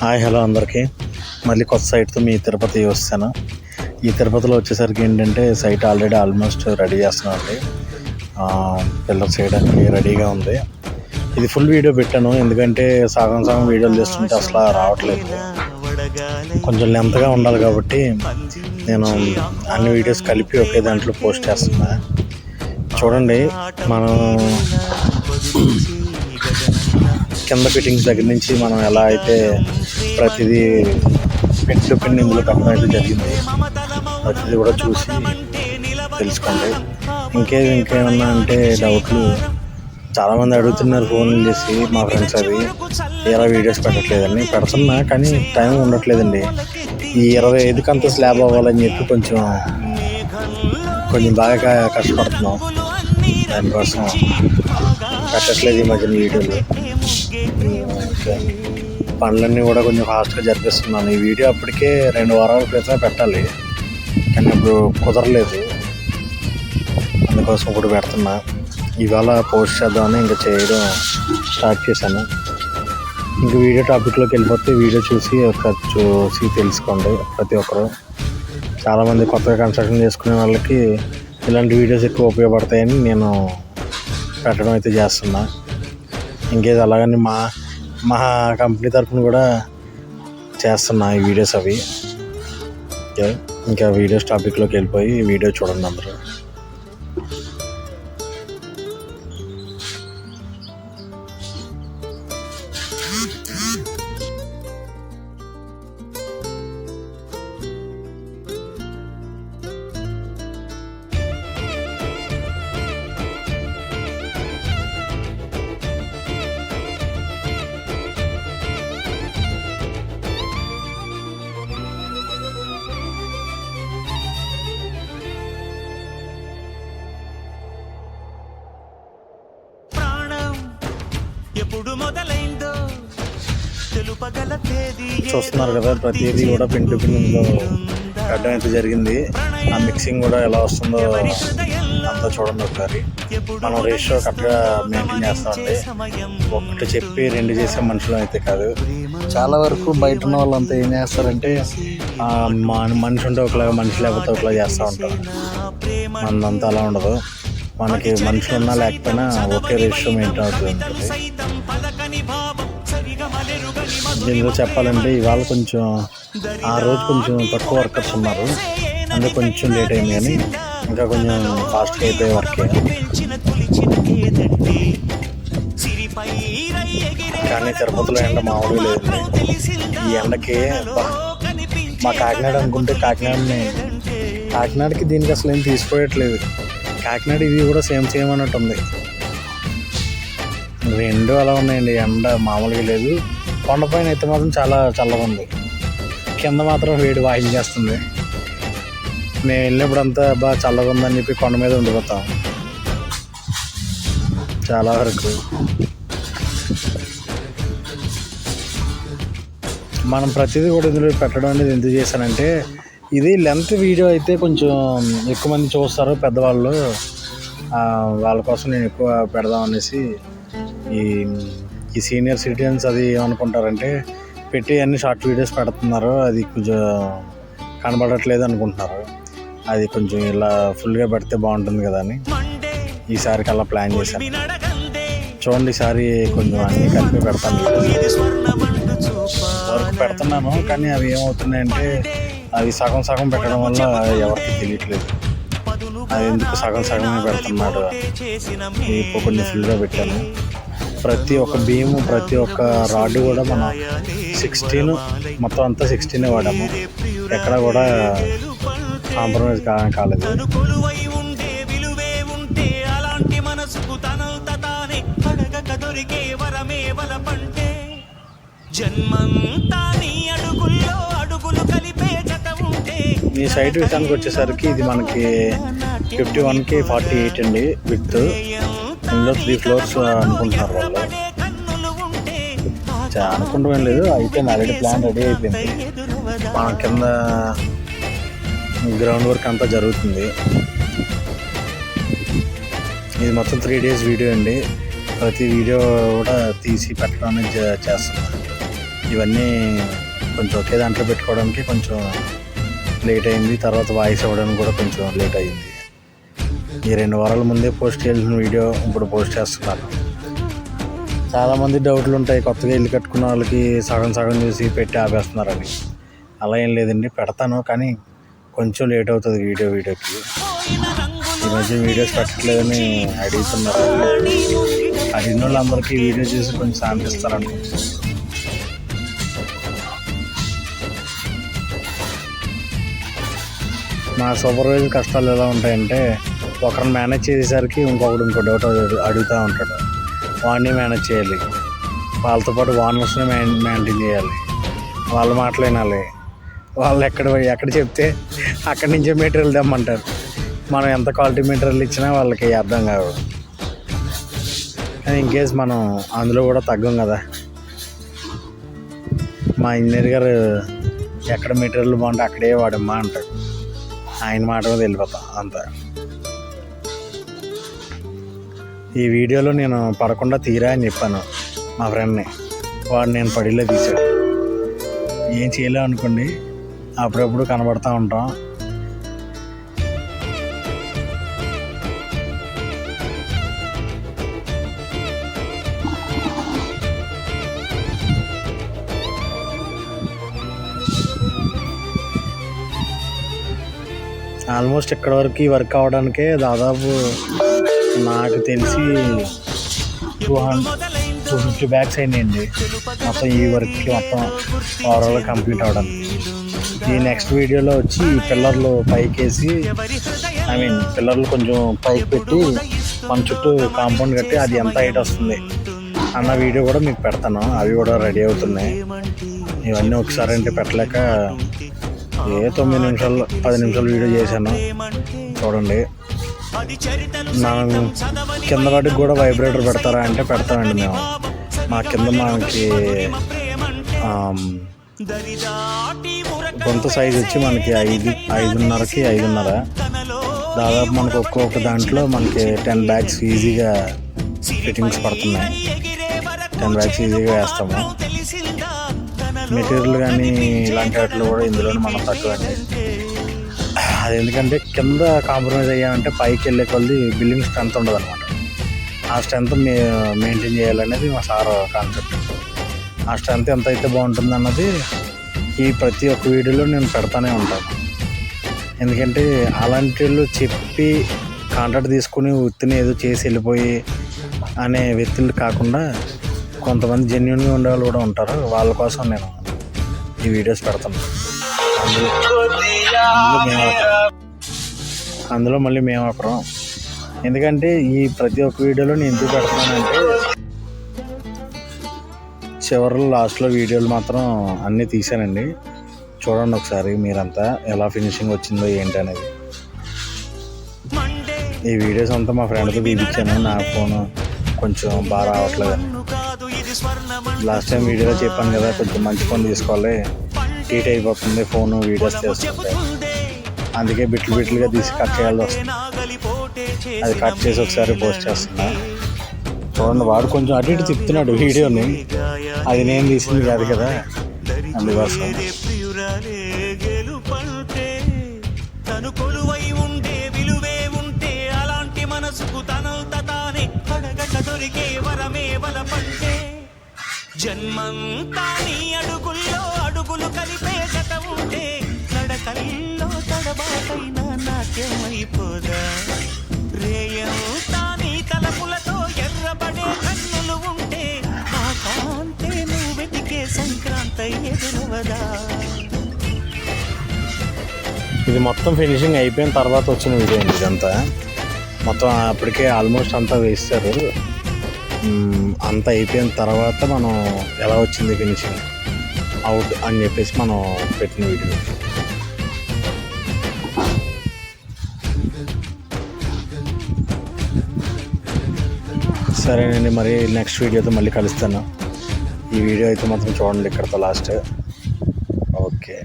Hi hello అందరికీ. మళ్ళీ కొత్త సైట్తో మీ తిరుపతి వస్తాను. ఈ తిరుపతిలో వచ్చేసరికి ఏంటంటే సైట్ ఆల్రెడీ ఆల్మోస్ట్ రెడీ చేస్తున్నామండి పిల్లర్ చేయడానికి రెడీగా ఉంది. ఇది ఫుల్ వీడియో పెట్టాను. ఎందుకంటే సగం సగం వీడియోలు చేస్తుంటే అసలు రావట్లేదు. కొంచెం లెంత్గా ఉండాలి కాబట్టి నేను అన్ని వీడియోస్ కలిపి ఒకే దాంట్లో పోస్ట్ చేస్తున్నా. చూడండి మనం కింద ఫిట్టింగ్స్ దగ్గర నుంచి మనం ఎలా అయితే ప్రతిదీ పిన్ టు పిన్ ఇందులో పెట్టడం అయితే జరిగింది. ప్రతిదీ కూడా చూసి తెలుసుకోండి. ఇంకే ఇంకేమన్నా అంటే డౌట్లు చాలామంది అడుగుతున్నారు ఫోన్ చేసి మా ఫ్రెండ్స్ అది ఎలా వీడియోస్ పెట్టట్లేదని. పెడుతున్నా కానీ టైం ఉండట్లేదండి. ఈ ఇరవై ఐదుకి అంత స్లాబ్ అవ్వాలని చెప్పి కొంచెం కొంచెం బాగా కష్టపడుతున్నాం. దానికోసం పెట్టట్లేదు ఈ మధ్యన వీడియోలు. ఓకే. పనులన్నీ కూడా కొంచెం ఫాస్ట్గా జరిపిస్తున్నాను. ఈ వీడియో అప్పటికే రెండు వారాల క్రితం పెట్టాలి. కానీ ఇప్పుడు కుదరలేదు. అందుకోసం ఇప్పుడు పెడుతున్నా. ఇవాళ పోస్ట్ చేద్దామని ఇంకా చేయడం స్టార్ట్ చేశాను. ఇంక వీడియో టాపిక్లోకి వెళ్ళిపోతే వీడియో చూసి ఒకసారి చూసి తెలుసుకోండి ప్రతి ఒక్కరు. చాలామంది కొత్తగా కన్స్ట్రక్షన్ చేసుకునే వాళ్ళకి ఇలాంటి వీడియోస్ ఎక్కువ ఉపయోగపడతాయని నేను పెట్టడం అయితే చేస్తున్నా. ఇంకేది అలాగని మా మా కంపెనీ తరఫున కూడా చేస్తున్నా ఈ వీడియోస్ అవి. ఇంకా వీడియోస్ టాపిక్లోకి వెళ్ళిపోయి వీడియో చూడండి అందరూ. ఎప్పుడు మొదలైందో తెలుపగల తేదీ చూస్తున్నారు కదా ప్రతిదీ కూడా పిన్ ఇందులో పెట్టడం అయితే జరిగింది. ఆ మిక్సింగ్ కూడా ఎలా వస్తుందో అంతా చూడండి ఒకసారి. మనం రేషియో కరెక్ట్గా మెయింటైన్ చేస్తామండి. ఒకటి చెప్పి రెండు చేసే మనుషులు అయితే కాదు. చాలా వరకు బయట ఉన్న వాళ్ళంతా ఏం చేస్తారంటే ఆ, మా- మనిషి ఉంటే ఒకలాగా మనిషి లేకపోతే ఒకలా చేస్తూ ఉంటారు. మనదంతా అలా ఉండదు. మనకి మనుషులు ఉన్నా లేకపోయినా ఒకే రేషియో మెయింటైన్ అవుతుంది దీనిలో చెప్పాలంటే ఇవాళ కొంచెం ఆ రోజు కొంచెం తక్కువ వర్కర్స్ ఉన్నారు. అందుకు కొంచెం లేట్ అయింది కానీ ఇంకా కొంచెం ఫాస్ట్గా అయిపోయే వర్క్. కానీ తిరుపతిలో ఎండ మామూలుగా లేదు. ఈ ఎండకి మా కాకినాడ అనుకుంటే కాకినాడని. కాకినాడకి దీనికి అసలు ఏం తీసిపోయట్లేదు. కాకినాడ ఇది కూడా సేమ్ సేమ్ అన్నట్టుంది. రెండు అలా ఉన్నాయండి. ఎండ మామూలుగా లేదు. కొండపైన అయితే మాత్రం చాలా చల్లగా ఉంది. కింద మాత్రం వేడి వాయించేస్తుంది మేము వెళ్ళినప్పుడు అంతా బాగా చల్లగా ఉందని చెప్పి కొండ మీద ఉండిపోతాం. చాలా వరకు. మనం ప్రతిదీ కూడా ఇందులో పెట్టడం అనేది ఎందుకు చేశానంటే ఇది లెంత్ వీడియో అయితే కొంచెం ఎక్కువ మంది చూస్తారు పెద్దవాళ్ళు. వాళ్ళ కోసం నేను ఎక్కువ పెడదాం అనేసి ఈ ఈ సీనియర్ సిటిజన్స్ అది ఏమనుకుంటారంటే పెట్టి అన్ని షార్ట్ వీడియోస్ పెడుతున్నారు. అది కొంచెం కనబడట్లేదు అనుకుంటున్నారు. అది కొంచెం ఇలా ఫుల్గా పెడితే బాగుంటుంది కదా అని. ఈసారికి అలా ప్లాన్ చేశాను. చూడండి ఈసారి కొంచెం అన్నీ కలిపి పెడతాను. వరకు పెడుతున్నాను కానీ అవి ఏమవుతున్నాయంటే అవి సగం సగం పెట్టడం వల్ల ఎవరికి తెలియట్లేదు. అది ఎందుకు సగం సగమే పెడుతున్నాడు? ఇప్పుడు కొన్ని ఫుల్గా పెట్టాను. ప్రతి ఒక్క భీము ప్రతి ఒక్క రాడ్ కూడా మనం సిక్స్టీన్ మొత్తం అంతా సిక్స్టీనే వాడాము. ఎక్కడ కూడా కాంప్రమైజ్ కాలేదు. కొలువై ఉండే విలువే ఉంటే అలాంటి మనసుకు తనంత తానే అడగక దొరికే వరమే వలపంటే. జన్మంతా నీ అడుగుల్లో అడుగులు కలిపే జత ఉంటే ఈ సైట్ విషయానికి వచ్చేసరికి ఇది మనకి ఫిఫ్టీ వన్కి ఫార్టీ ఎయిట్ అండి విత్ ఇందులో త్రీ ఫ్లోర్స్ uh, అనుకుంటున్నారు వాళ్ళు పడే అనుకుంటాం ఏం లేదు అయిపోయింది ఆల్రెడీ ప్లాన్ రెడీ అయిపోయింది. మన కింద గ్రౌండ్ వర్క్ అంతా జరుగుతుంది. ఇది మొత్తం త్రీ డేస్ వీడియో అండి. ప్రతి వీడియో కూడా తీసి పెట్టడం అనేది చేస్తున్నాను ఇవన్నీ కొంచెం ఒకే దాంట్లో పెట్టుకోవడానికి కొంచెం లేట్ అయింది తర్వాత వాయిస్ అవ్వడానికి కూడా కొంచెం లేట్ అయింది. ఈ రెండు వారాల ముందే పోస్ట్ చేయాల్సిన వీడియో ఇప్పుడు పోస్ట్ చేస్తున్నాను చాలామంది డౌట్లు ఉంటాయి కొత్తగా ఇల్లు కట్టుకున్న వాళ్ళకి సగం సగం చూసి పెట్టి ఆపేస్తున్నారని అలా ఏం లేదండి పెడతాను కానీ కొంచెం లేట్ అవుతుంది వీడియో వీడియోకి. ఈ మధ్య వీడియోస్ పెట్టట్లేదని అడుగుతున్నారు. అడిగిన వాళ్ళందరికీ వీడియో చూసి కొంచెం శాంతిస్తారనుకుంటున్నాను నా సూపర్వైజర్ కష్టాలు ఎలా ఉంటాయంటే ఒకరిని మేనేజ్ చేసేసరికి ఇంకొకడు ఇంకో డౌట్ అడుగుతూ ఉంటాడు. వాడిని మేనేజ్ చేయాలి. వాళ్ళతో పాటు ఓనర్స్ని మెయింటైన్ చేయాలి. వాళ్ళ మాట్లాడాలి వాళ్ళు ఎక్కడ ఎక్కడ చెప్తే అక్కడి నుంచే మెటీరియల్ తెమ్మంటారు. మనం ఎంత క్వాలిటీ మెటీరియల్ ఇచ్చినా వాళ్ళకి అర్థం కాదు. ఇన్ కేస్ మనం అందులో కూడా తగ్గం కదా. మా ఇంజనీర్ గారు ఎక్కడ మెటీరియల్ బాగుంటే అక్కడే వాడమ్మా అంటాడు. ఆయన మాట మీద వెళ్ళిపోతాం అంత. ఈ వీడియోలో నేను పడకుండా తీరా అని చెప్పాను మా ఫ్రెండ్ని. వాడు నేను పడిలో తీశాడు. ఏం చేయలేం అనుకోండి అప్పుడప్పుడు కనబడుతూ ఉంటాం. ఆల్మోస్ట్ ఇక్కడ వరకు వర్క్ అవడానికే దాదాపు నాకు తెలిసి two hundred two fifty bags అయినాయండి. మొత్తం ఈ వర్క్కి మొత్తం ఓవరాల్ కంప్లీట్ అవడానికి ఈ నెక్స్ట్ వీడియోలో వచ్చి ఈ పిల్లర్లు పైకేసి ఐ మీన్ పిల్లర్లు కొంచెం పైకి పెట్టి మన చుట్టూ కాంపౌండ్ కట్టి అది ఎంత హైట్ వస్తుంది అన్న వీడియో కూడా మీకు పెడతాను. అవి కూడా రెడీ అవుతున్నాయి. ఇవన్నీ ఒకసారి అంటే పెట్టలేక ఏ తొమ్మిది నిమిషాలు పది నిమిషాలు వీడియో చేశాను. చూడండి. నా కింద వాటికి కూడా వైబ్రేటర్ పెడతారా అంటే పెడతామండి మేము మా కింద మనకి గొంతు సైజ్ వచ్చి మనకి ఐదు ఐదున్నరకి ఐదున్నర. దాదాపు మనకు ఒక్కొక్క దాంట్లో మనకి టెన్ బ్యాగ్స్ ఈజీగా ఫిట్టింగ్స్ పడుతున్నాయి. టెన్ బ్యాగ్స్ ఈజీగా వేస్తాము. మెటీరియల్ కానీ ఇలాంటి వాటిలో కూడా ఇందులోనే మనం తక్కువ అది ఎందుకంటే కింద కాంప్రమైజ్ అయ్యామంటే పైకి వెళ్ళే కొద్ది బిల్డింగ్ స్ట్రెంత్ ఉండదు అనమాట ఆ స్ట్రెంత్ మే మెయింటైన్ చేయాలనేది మా సార్ కాన్సెప్ట్. ఆ స్ట్రెంత్ ఎంత అయితే బాగుంటుంది అన్నది ఈ ప్రతి ఒక్క వీడియోలో నేను పెడతానే ఉంటాను. ఎందుకంటే అలాంటి వాళ్ళు చెప్పి కాంట్రాక్ట్ తీసుకుని ఉత్తిని ఏదో చేసి వెళ్ళిపోయి అనే వ్యక్తులు కాకుండా కొంతమంది జెన్యున్గా ఉండే వాళ్ళు కూడా ఉంటారు. వాళ్ళ కోసం నేను ఈ వీడియోస్ పెడతాను. అందులో అందులో మేము అందులో మళ్ళీ మేము ఒకరం ఎందుకంటే ఈ ప్రతి ఒక్క వీడియోలో నేను ఎందుకు పెడుతున్నానంటే చివరిలో లాస్ట్లో వీడియోలు మాత్రం అన్నీ తీసానండి చూడండి ఒకసారి మీరంతా ఎలా ఫినిషింగ్ వచ్చిందో ఏంటి అనేది ఈ వీడియోస్ అంతా మా ఫ్రెండ్తో తీపించాను నా ఫోన్ కొంచెం బాగా రావట్లేదని. లాస్ట్ టైం వీడియోలో చెప్పాను కదా కొంచెం మంచి ఫోన్ తీసుకోవాలి. హీట్ అయిపోతుంది ఫోన్ వీడియోస్ చేస్తుంటే అందుకే బిట్లు బిట్లుగా తీసి కట్ చేయాల్సి వస్తుంది. అది కట్ చేసి ఒకసారి పోస్ట్ చేస్తున్నా. చూడండి వాడు కొంచెం అటు ఇటు తిప్పుతున్నాడు వీడియోని. అది నేను తీసింది కాదు కదా. అందుకోసం. ప్రియురాలే గెలుపంటే తను కొలువై ఉండే విలువే ఉంటే అలాంటి మనసుకు తనంత తానే అడగక దొరికే వరమే వలపంటే జన్మంతా నీ నాట్యం అయిపోదా తాని తలపులతో ఎర్రబడే కన్నులు ఉంటే ఆ కాంతే నువ్వు వెతికే సంక్రాంతి ఎదురవదా? ఇది మొత్తం ఫినిషింగ్ అయిపోయిన తర్వాత వచ్చిన వీడియో అండి ఇదంతా. మొత్తం అప్పటికే ఆల్మోస్ట్ అంతా వేస్తారు. అంత అంతా అయిపోయిన తర్వాత మనం ఎలా వచ్చింది ఫినిషింగ్? అవుట్ అని చెప్పేసి మనం పెట్టిన వీడియో. సరేనండి మరి నెక్స్ట్ వీడియోతో మళ్ళీ కలుస్తాను. ఈ వీడియో అయితే మాత్రం చూడండి ఇక్కడతో లాస్ట్ ఓకే.